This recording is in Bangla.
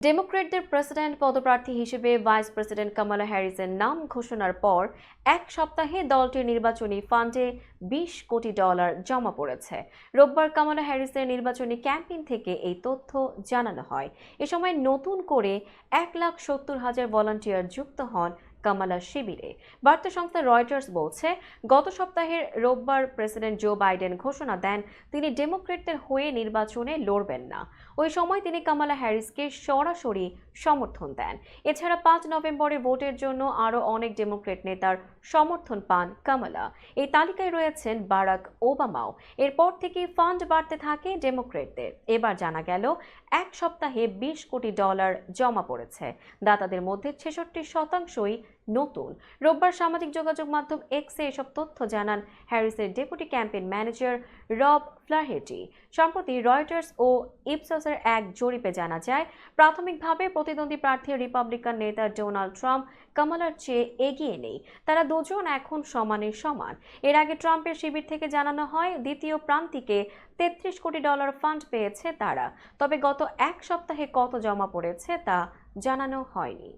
ডেমোক্রেটদের প্রেসিডেন্ট পদপ্রার্থী হিসেবে ভাইস প্রেসিডেন্ট কামালা হ্যারিসের নাম ঘোষণার পর এক সপ্তাহে দলটির নির্বাচনী ফান্ডে বিশ কোটি ডলার জমা পড়েছে। রোববার কামালা হ্যারিসের নির্বাচনী ক্যাম্পেইন থেকে এই তথ্য জানানো হয়। এ সময় নতুন করে এক লাখ সত্তর হাজার ভলান্টিয়ার যুক্ত হন কামালা শিবিরে। বার্তা সংস্থা রয়টার্স বলছে, গত সপ্তাহের রোববার প্রেসিডেন্ট জো বাইডেন ঘোষণা দেন, তিনি ডেমোক্রেটদের হয়ে নির্বাচনে লড়বেন না। ওই সময় তিনি কামালা হ্যারিসকে সরাসরি সমর্থন দেন। এছাড়া পাঁচ নভেম্বরে ভোটের জন্য আরও অনেক ডেমোক্রেট নেতার সমর্থন পান কামালা। এই তালিকায় রয়েছেন বারাক ওবামাও। এরপর থেকে ফান্ড বাড়তে থাকে ডেমোক্রেটদের। এবার জানা গেল, এক সপ্তাহে বিশ কোটি ডলার জমা পড়েছে। দাতাদের মধ্যে ছেষট্টি শতাংশই নতুন। রোববার সামাজিক যোগাযোগ মাধ্যম এক্সে এসব তথ্য জানান হ্যারিসের ডেপুটি ক্যাম্পেইন ম্যানেজার রব ফ্লাহেটি সম্প্রতি রয়টার্স ও ইপসসের এক জরিপে জানা যায়, প্রাথমিকভাবে প্রতিদ্বন্দ্বী প্রার্থী রিপাবলিকান নেতা ডোনাল্ড ট্রাম্প, কামালার চেয়ে এগিয়ে নেই। তারা দুজন এখন সমানে সমান। এর আগে ট্রাম্পের শিবির থেকে জানানো হয়, দ্বিতীয় প্রান্তিকে তেত্রিশ কোটি ডলার ফান্ড পেয়েছে তারা। তবে গত এক সপ্তাহে কত জমা পড়েছে তা জানানো হয়নি।